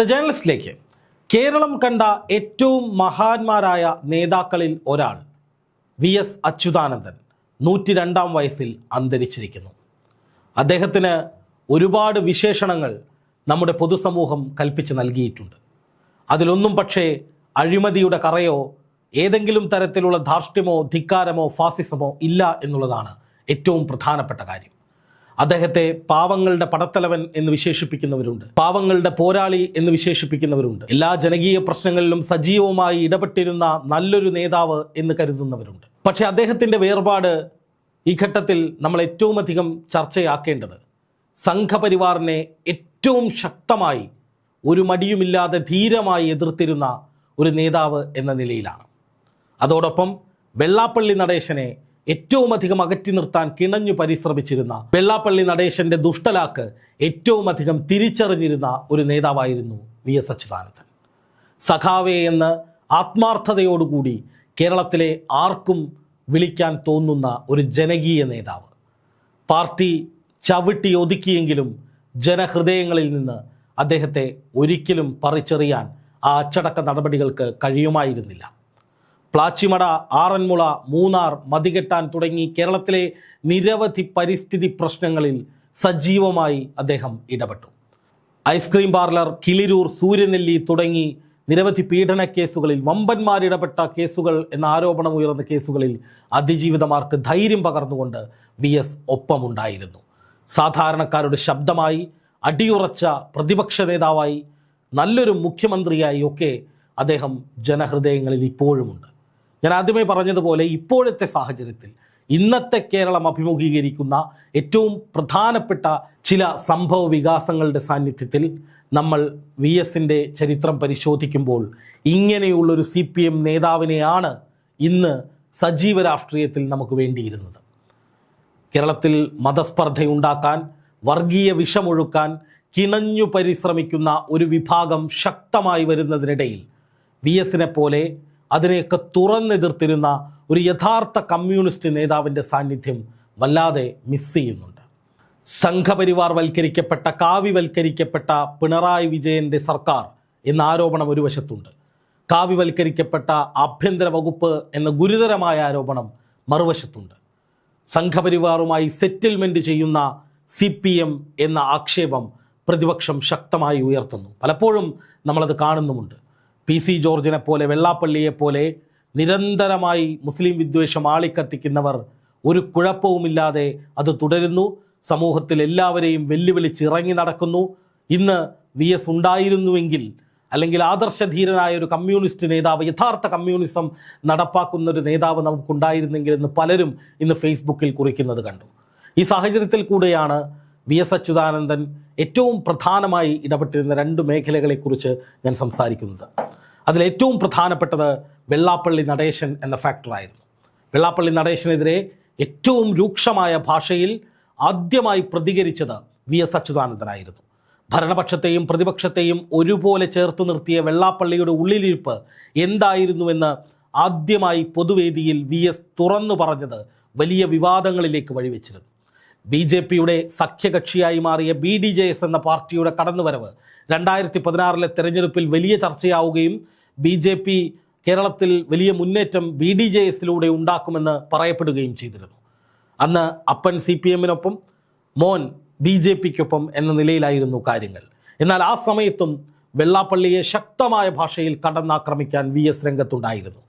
The ജേർണലിസ്റ്റിലേക്ക് Keralam കണ്ട ഏറ്റവും മഹാന്മാരായ നേതാക്കളിൽ ഒരാൾ വി എസ് അച്യുതാനന്ദൻ നൂറ്റി രണ്ടാം വയസ്സിൽ അന്തരിച്ചിരിക്കുന്നു. അദ്ദേഹത്തിന് ഒരുപാട് വിശേഷണങ്ങൾ നമ്മുടെ പൊതുസമൂഹം കൽപ്പിച്ച് നൽകിയിട്ടുണ്ട്. അതിലൊന്നും പക്ഷേ അഴിമതിയുടെ കറയോ ഏതെങ്കിലും തരത്തിലുള്ള ധാർഷ്ട്യമോ ധിക്കാരമോ ഫാസിസമോ ഇല്ല എന്നുള്ളതാണ് ഏറ്റവും പ്രധാനപ്പെട്ട കാര്യം. അദ്ദേഹത്തെ പാവങ്ങളുടെ പടത്തലവൻ എന്ന് വിശേഷിപ്പിക്കുന്നവരുണ്ട്. പാവങ്ങളുടെ പോരാളി എന്ന് വിശേഷിപ്പിക്കുന്നവരുണ്ട്. എല്ലാ ജനകീയ പ്രശ്നങ്ങളിലും സജീവമായി ഇടപെട്ടിരുന്ന നല്ലൊരു നേതാവ് എന്ന് കരുതുന്നവരുണ്ട്. പക്ഷേ അദ്ദേഹത്തിന്റെ വേർപാട് ഈ ഘട്ടത്തിൽ നമ്മൾ ഏറ്റവും അധികം ചർച്ചയാക്കേണ്ടത് സംഘപരിവാറിനെ ഏറ്റവും ശക്തമായി ഒരു മടിയുമില്ലാതെ ധീരമായി എതിർത്തിരുന്ന ഒരു നേതാവ് എന്ന നിലയിലാണ്. അതോടൊപ്പം വെള്ളാപ്പള്ളി നടേശനെ ഏറ്റവും അധികം അകറ്റി നിർത്താൻ കിണഞ്ഞു പരിശ്രമിച്ചിരുന്ന വെള്ളാപ്പള്ളി നടേശന്റെ ദുഷ്ടലാക്ക് ഏറ്റവും അധികം തിരിച്ചറിഞ്ഞിരുന്ന ഒരു നേതാവായിരുന്നു വി എസ് അച്യുതാനന്ദൻ. സഖാവേ എന്ന് ആത്മാർത്ഥതയോടുകൂടി കേരളത്തിലെ ആർക്കും വിളിക്കാൻ തോന്നുന്ന ഒരു ജനകീയ നേതാവ്. പാർട്ടി ചവിട്ടി ഒതുക്കിയെങ്കിലും ജനഹൃദയങ്ങളിൽ നിന്ന് അദ്ദേഹത്തെ ഒരിക്കലും പറിച്ചെറിയാൻ ആ അച്ചടക്ക നടപടികൾക്ക് കഴിയുമായിരുന്നില്ല. പ്ലാച്ചിമട ആറന്മുള മൂന്നാർ മതികെട്ടാൻ തുടങ്ങി കേരളത്തിലെ നിരവധി പരിസ്ഥിതി പ്രശ്നങ്ങളിൽ സജീവമായി അദ്ദേഹം ഇടപെട്ടു. ഐസ്ക്രീം പാർലർ കിളിരൂർ സൂര്യനെല്ലി തുടങ്ങി നിരവധി പീഡന കേസുകളിൽ വമ്പന്മാരിടപെട്ട കേസുകൾ എന്ന ആരോപണം ഉയർന്ന കേസുകളിൽ അതിജീവിതമാർക്ക് ധൈര്യം പകർന്നുകൊണ്ട് വി എസ് ഒപ്പമുണ്ടായിരുന്നു. സാധാരണക്കാരുടെ ശബ്ദമായി അടിയുറച്ച പ്രതിപക്ഷ നേതാവായി നല്ലൊരു മുഖ്യമന്ത്രിയായി ഒക്കെ അദ്ദേഹം ജനഹൃദയങ്ങളിൽ ഇപ്പോഴുമുണ്ട്. ഞാൻ ആദ്യമേ പറഞ്ഞതുപോലെ ഇപ്പോഴത്തെ സാഹചര്യത്തിൽ ഇന്നത്തെ കേരളം അഭിമുഖീകരിക്കുന്ന ഏറ്റവും പ്രധാനപ്പെട്ട ചില സംഭവ വികാസങ്ങളുടെ സാന്നിധ്യത്തിൽ നമ്മൾ വി എസിന്റെ ചരിത്രം പരിശോധിക്കുമ്പോൾ ഇങ്ങനെയുള്ളൊരു സി പി എം നേതാവിനെയാണ് ഇന്ന് സജീവ രാഷ്ട്രീയത്തിൽ നമുക്ക് വേണ്ടിയിരുന്നത്. കേരളത്തിൽ മതസ്പർദ്ധയുണ്ടാക്കാൻ വർഗീയ വിഷമൊഴുക്കാൻ കിണഞ്ഞു പരിശ്രമിക്കുന്ന ഒരു വിഭാഗം ശക്തമായി വരുന്നതിനിടയിൽ വി എസിനെ പോലെ അതിനെയൊക്കെ തുറന്നെതിർത്തിരുന്ന ഒരു യഥാർത്ഥ കമ്മ്യൂണിസ്റ്റ് നേതാവിന്റെ സാന്നിധ്യം വല്ലാതെ മിസ് ചെയ്യുന്നുണ്ട്. സംഘപരിവാർ വൽക്കരിക്കപ്പെട്ട കാവ്യവൽക്കരിക്കപ്പെട്ട പിണറായി വിജയന്റെ സർക്കാർ എന്ന ആരോപണം ഒരു വശത്തുണ്ട്. കാവ്യവൽക്കരിക്കപ്പെട്ട ആഭ്യന്തര വകുപ്പ് എന്ന ഗുരുതരമായ ആരോപണം മറുവശത്തുണ്ട്. സംഘപരിവാറുമായി സെറ്റിൽമെന്റ് ചെയ്യുന്ന സി പി എം എന്ന ആക്ഷേപം പ്രതിപക്ഷം ശക്തമായി ഉയർത്തുന്നു. പലപ്പോഴും നമ്മളത് കാണുന്നുമുണ്ട്. പി സി ജോർജിനെ പോലെ വെള്ളാപ്പള്ളിയെ പോലെ നിരന്തരമായി മുസ്ലിം വിദ്വേഷം ആളിക്കത്തിക്കുന്നവർ ഒരു കുഴപ്പവുമില്ലാതെ അത് തുടരുന്നു. സമൂഹത്തിൽ എല്ലാവരെയും വെല്ലുവിളിച്ച് ഇറങ്ങി നടക്കുന്നു. ഇന്ന് വി എസ് ഉണ്ടായിരുന്നുവെങ്കിൽ അല്ലെങ്കിൽ ആദർശധീരനായ ഒരു കമ്മ്യൂണിസ്റ്റ് നേതാവ് യഥാർത്ഥ കമ്മ്യൂണിസം നടപ്പാക്കുന്ന ഒരു നേതാവ് നമുക്കുണ്ടായിരുന്നെങ്കിൽ എന്ന് പലരും ഇന്ന് ഫേസ്ബുക്കിൽ കുറിക്കുന്നത് കണ്ടു. ഈ സാഹചര്യത്തിൽ കൂടെയാണ് വി എസ് അച്യുതാനന്ദൻ ഏറ്റവും പ്രധാനമായി ഇടപെട്ടിരുന്ന രണ്ട് മേഖലകളെക്കുറിച്ച് ഞാൻ സംസാരിക്കുന്നത്. അതിൽ ഏറ്റവും പ്രധാനപ്പെട്ടത് വെള്ളാപ്പള്ളി നടേശൻ എന്ന ഫാക്ടറായിരുന്നു വെള്ളാപ്പള്ളി നടേശനെതിരെ ഏറ്റവും രൂക്ഷമായ ഭാഷയിൽ ആദ്യമായി പ്രതികരിച്ചത് വി എസ് അച്യുതാനന്ദനായിരുന്നു. ഭരണപക്ഷത്തെയും പ്രതിപക്ഷത്തെയും ഒരുപോലെ ചേർത്ത് നിർത്തിയ വെള്ളാപ്പള്ളിയുടെ ഉള്ളിലിരിപ്പ് എന്തായിരുന്നുവെന്ന് ആദ്യമായി പൊതുവേദിയിൽ വി എസ് തുറന്നു പറഞ്ഞത് വലിയ വിവാദങ്ങളിലേക്ക് വഴിവെച്ചിരുന്നു. ബി ജെ പിയുടെ സഖ്യകക്ഷിയായി മാറിയ ബി ഡി ജെ എസ് എന്ന പാർട്ടിയുടെ കടന്നുവരവ് രണ്ടായിരത്തി പതിനാറിലെ തെരഞ്ഞെടുപ്പിൽ വലിയ ചർച്ചയാവുകയും ബി ജെ പി കേരളത്തിൽ വലിയ മുന്നേറ്റം ബി ഡി ജെ എസിലൂടെ ഉണ്ടാക്കുമെന്ന് പറയപ്പെടുകയും ചെയ്തിരുന്നു. അന്ന് അപ്പൻ സി പി എമ്മിനൊപ്പം മോൻ ബി ജെ പിക്കൊപ്പം എന്ന നിലയിലായിരുന്നു കാര്യങ്ങൾ. എന്നാൽ ആ സമയത്തും വെള്ളാപ്പള്ളിയെ ശക്തമായ ഭാഷയിൽ കടന്നാക്രമിക്കാൻ വി എസ് രംഗത്തുണ്ടായിരുന്നു.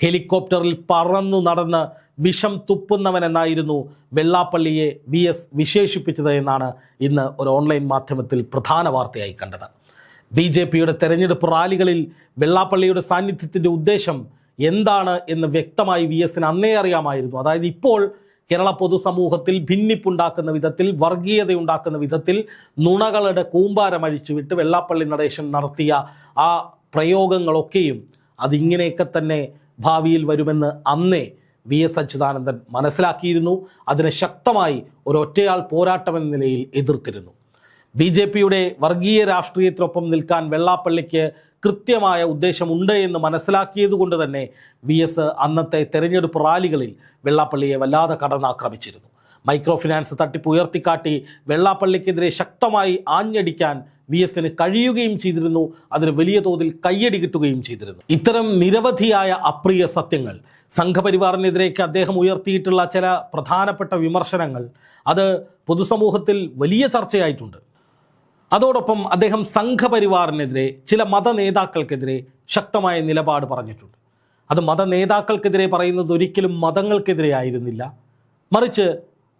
ഹെലികോപ്റ്ററിൽ പറന്നു നടന്ന് വിഷം തുപ്പുന്നവനെന്നായിരുന്നു വെള്ളാപ്പള്ളിയെ വി എസ് വിശേഷിപ്പിച്ചത് എന്നാണ് ഇന്ന് ഒരു ഓൺലൈൻ മാധ്യമത്തിൽ പ്രധാന വാർത്തയായി കണ്ടത്. ബി ജെ പിയുടെ തെരഞ്ഞെടുപ്പ് റാലികളിൽ വെള്ളാപ്പള്ളിയുടെ സാന്നിധ്യത്തിന്റെ ഉദ്ദേശം എന്താണ് എന്ന് വ്യക്തമായി വി എസിന് അന്നേ അറിയാമായിരുന്നു. അതായത് ഇപ്പോൾ കേരള പൊതുസമൂഹത്തിൽ ഭിന്നിപ്പുണ്ടാക്കുന്ന വിധത്തിൽ വർഗീയതയുണ്ടാക്കുന്ന വിധത്തിൽ നുണകളുടെ കൂമ്പാരം അഴിച്ചുവിട്ട് വെള്ളാപ്പള്ളി നടേശൻ നടത്തിയ ആ പ്രയോഗങ്ങളൊക്കെയും അതിങ്ങനെയൊക്കെ തന്നെ ഭാവിയിൽ വരുമെന്ന് അന്നേ വി എസ് അച്യുതാനന്ദൻ മനസ്സിലാക്കിയിരുന്നു. അതിനെ ശക്തമായി ഒരൊറ്റയാൾ പോരാട്ടമെന്ന നിലയിൽ എതിർത്തിരുന്നു. ബി ജെ പിയുടെ വർഗീയ രാഷ്ട്രീയത്തിനൊപ്പം നിൽക്കാൻ വെള്ളാപ്പള്ളിക്ക് കൃത്യമായ ഉദ്ദേശമുണ്ട് എന്ന് മനസ്സിലാക്കിയതുകൊണ്ട് തന്നെ വി എസ് അന്നത്തെ തെരഞ്ഞെടുപ്പ് റാലികളിൽ വെള്ളാപ്പള്ളിയെ വല്ലാതെ കടന്നാക്രമിച്ചിരുന്നു. മൈക്രോ ഫിനാൻസ് തട്ടിപ്പ് ഉയർത്തിക്കാട്ടി വെള്ളാപ്പള്ളിക്കെതിരെ ശക്തമായി ആഞ്ഞടിക്കാൻ വി എസിന് കഴിയുകയും ചെയ്തിരുന്നു. അതിന് വലിയ തോതിൽ കയ്യടി കിട്ടുകയും ചെയ്തിരുന്നു. ഇത്തരം നിരവധിയായ അപ്രിയ സത്യങ്ങൾ സംഘപരിവാറിനെതിരേക്ക് അദ്ദേഹം ഉയർത്തിയിട്ടുള്ള ചില പ്രധാനപ്പെട്ട വിമർശനങ്ങൾ അത് പൊതുസമൂഹത്തിൽ വലിയ ചർച്ചയായിട്ടുണ്ട്. അതോടൊപ്പം അദ്ദേഹം സംഘപരിവാറിനെതിരെ ചില മത നേതാക്കൾക്കെതിരെ ശക്തമായ നിലപാട് പറഞ്ഞിട്ടുണ്ട്. അത് മത നേതാക്കൾക്കെതിരെ പറയുന്നത് ഒരിക്കലും മതങ്ങൾക്കെതിരെ ആയിരുന്നില്ല. മറിച്ച്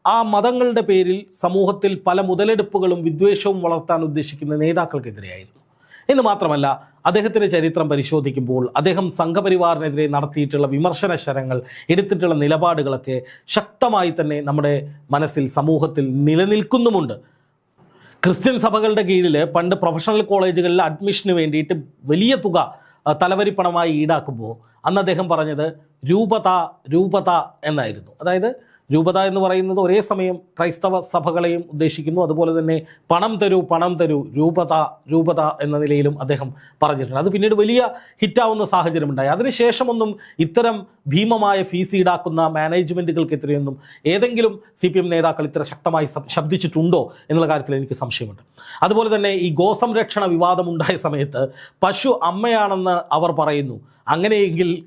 ആ മതങ്ങളുടെ പേരിൽ സമൂഹത്തിൽ പല മുതലെടുപ്പുകളും വിദ്വേഷവും വളർത്താൻ ഉദ്ദേശിക്കുന്ന നേതാക്കൾക്കെതിരെയായിരുന്നു. എന്ന് മാത്രമല്ല അദ്ദേഹത്തിന്റെ ചരിത്രം പരിശോധിക്കുമ്പോൾ അദ്ദേഹം സംഘപരിവാറിനെതിരെ നടത്തിയിട്ടുള്ള വിമർശന ശരങ്ങൾ എടുത്തിട്ടുള്ള നിലപാടുകളൊക്കെ ശക്തമായി തന്നെ നമ്മുടെ മനസ്സിൽ സമൂഹത്തിൽ നിലനിൽക്കുന്നുമുണ്ട്. ക്രിസ്ത്യൻ സഭകളുടെ കീഴിൽ പണ്ട് പ്രൊഫഷണൽ കോളേജുകളിൽ അഡ്മിഷന് വേണ്ടിയിട്ട് വലിയ തുക തലവരിപ്പണമായി ഈടാക്കുമ്പോൾ അന്ന് അദ്ദേഹം പറഞ്ഞത് രൂപത രൂപത എന്നായിരുന്നു. അതായത് രൂപത എന്ന് പറയുന്നത് ഒരേ സമയം ക്രൈസ്തവ സഭകളെയും ഉദ്ദേശിക്കുന്നു. അതുപോലെ തന്നെ പണം തരൂ പണം തരൂ രൂപത രൂപത എന്ന നിലയിലും അദ്ദേഹം പറഞ്ഞിട്ടുണ്ട്. അത് പിന്നീട് വലിയ ഹിറ്റാവുന്ന സാഹചര്യമുണ്ടായി. അതിനുശേഷമൊന്നും ഇത്തരം ഭീമമായ ഫീസ് ഈടാക്കുന്ന മാനേജ്മെന്റുകൾക്കെതിരെയൊന്നും ഏതെങ്കിലും സി പി എം നേതാക്കൾ ഇത്ര ശക്തമായി ശബ്ദിച്ചിട്ടുണ്ടോ എന്നുള്ള കാര്യത്തിൽ എനിക്ക് സംശയമുണ്ട്. അതുപോലെ തന്നെ ഈ ഗോസംരക്ഷണ വിവാദമുണ്ടായ സമയത്ത് പശു അമ്മയാണെന്ന് അവർ പറയുന്നു. അങ്ങനെയെങ്കിൽ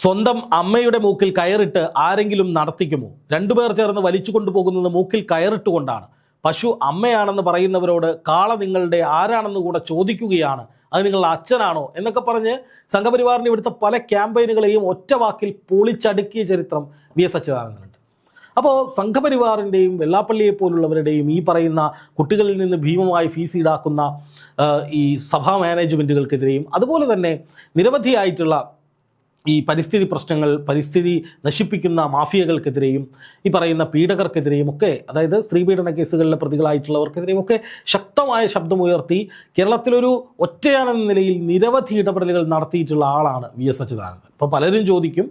സ്വന്തം അമ്മയുടെ മൂക്കിൽ കയറിട്ട് ആരെങ്കിലും നടത്തിക്കുമോ? രണ്ടുപേർ ചേർന്ന് വലിച്ചു കൊണ്ടുപോകുന്നത് മൂക്കിൽ കയറിട്ടുകൊണ്ടാണ്. പശു അമ്മയാണെന്ന് പറയുന്നവരോട് കാള നിങ്ങളുടെ ആരാണെന്ന് കൂടെ ചോദിക്കുകയാണ്. അത് നിങ്ങളുടെ അച്ഛനാണോ? എന്നൊക്കെ പറഞ്ഞ് സംഘപരിവാറിന് ഇവിടുത്തെ പല ക്യാമ്പയിനുകളെയും ഒറ്റ വാക്കിൽ പൊളിച്ചടുക്കിയ ചരിത്രം വി എസ് അച്യുതാനന്ദനുണ്ട്. അപ്പോൾ സംഘപരിവാറിന്റെയും വെള്ളാപ്പള്ളിയെ പോലുള്ളവരുടെയും ഈ പറയുന്ന കുട്ടികളിൽ നിന്ന് ഭീമമായി ഫീസ് ഈടാക്കുന്ന ഈ സഭാ മാനേജ്മെന്റുകൾക്കെതിരെയും അതുപോലെ തന്നെ നിരവധിയായിട്ടുള്ള ഈ പരിസ്ഥിതി പ്രശ്നങ്ങൾ പരിസ്ഥിതി നശിപ്പിക്കുന്ന മാഫിയകൾക്കെതിരെയും ഈ പറയുന്ന പീഡകർക്കെതിരെയും ഒക്കെ അതായത് സ്ത്രീപീഡന കേസുകളിലെ പ്രതികളായിട്ടുള്ളവർക്കെതിരെയും ഒക്കെ ശക്തമായ ശബ്ദമുയർത്തി കേരളത്തിലൊരു ഒറ്റയാനെന്ന നിലയിൽ നിരവധി ഇടപെടലുകൾ നടത്തിയിട്ടുള്ള ആളാണ് വി എസ് അച്യുതാനന്ദൻ. ഇപ്പോൾ പലരും ചോദിക്കും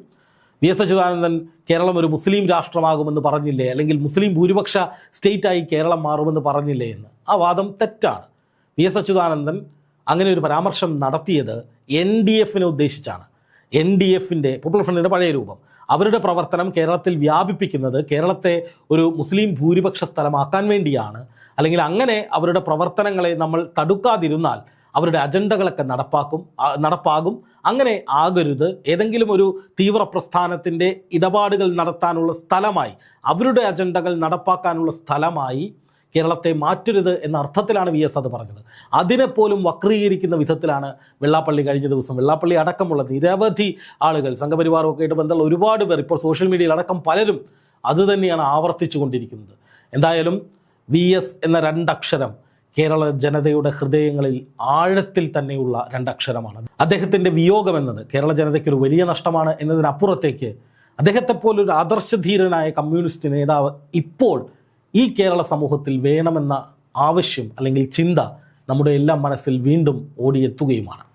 വി എസ് അച്യുതാനന്ദൻ കേരളം ഒരു മുസ്ലിം രാഷ്ട്രമാകുമെന്ന് പറഞ്ഞില്ലേ? അല്ലെങ്കിൽ മുസ്ലിം ഭൂരിപക്ഷ സ്റ്റേറ്റായി കേരളം മാറുമെന്ന് പറഞ്ഞില്ലേ എന്ന്? ആ വാദം തെറ്റാണ്. വി എസ് അച്യുതാനന്ദൻ അങ്ങനെ ഒരു പരാമർശം നടത്തിയത് എൻ ഡി എഫിനെ ഉദ്ദേശിച്ചാണ്. എൻ ഡി എഫിന്റെ പോപ്പുലർ ഫ്രണ്ടിന്റെ പഴയ രൂപം. അവരുടെ പ്രവർത്തനം കേരളത്തിൽ വ്യാപിപ്പിക്കുന്നത് കേരളത്തെ ഒരു മുസ്ലിം ഭൂരിപക്ഷ സ്ഥലമാക്കാൻ വേണ്ടിയാണ്. അല്ലെങ്കിൽ അങ്ങനെ അവരുടെ പ്രവർത്തനങ്ങളെ നമ്മൾ തടുക്കാതിരുന്നാൽ അവരുടെ അജണ്ടകളൊക്കെ നടപ്പാക്കും നടപ്പാകും. അങ്ങനെ ആകരുത്. ഏതെങ്കിലും ഒരു തീവ്ര പ്രസ്ഥാനത്തിന്റെ ഇടപാടുകൾ നടത്താനുള്ള സ്ഥലമായി അവരുടെ അജണ്ടകൾ നടപ്പാക്കാനുള്ള സ്ഥലമായി കേരളത്തെ മാറ്റരുത് എന്ന അർത്ഥത്തിലാണ് വി എസ് അത് പറഞ്ഞത്. അതിനെപ്പോലും വക്രീകരിക്കുന്ന വിധത്തിലാണ് വെള്ളാപ്പള്ളി കഴിഞ്ഞ ദിവസം വെള്ളാപ്പള്ളി അടക്കമുള്ള നിരവധി ആളുകൾ സംഘപരിവാറൊക്കെ ആയിട്ട് ബന്ധമുള്ള ഒരുപാട് പേർ ഇപ്പോൾ സോഷ്യൽ മീഡിയയിൽ അടക്കം പലരും അതുതന്നെയാണ് ആവർത്തിച്ചു കൊണ്ടിരിക്കുന്നത്. എന്തായാലും വി എസ് എന്ന രണ്ടക്ഷരം കേരള ജനതയുടെ ഹൃദയങ്ങളിൽ ആഴത്തിൽ തന്നെയുള്ള രണ്ടക്ഷരമാണ്. അദ്ദേഹത്തിന്റെ വിയോഗം എന്നത് കേരള ജനതയ്ക്കൊരു വലിയ നഷ്ടമാണ് എന്നതിനപ്പുറത്തേക്ക് അദ്ദേഹത്തെപ്പോലൊരു ആദർശധീരനായ കമ്മ്യൂണിസ്റ്റ് നേതാവ് ഇപ്പോൾ ഈ കേരള സമൂഹത്തിൽ വേണമെന്ന ആവശ്യം അല്ലെങ്കിൽ ചിന്ത നമ്മുടെ എല്ലാം മനസ്സിൽ വീണ്ടും ഓടിയെത്തുകയുമാണ്.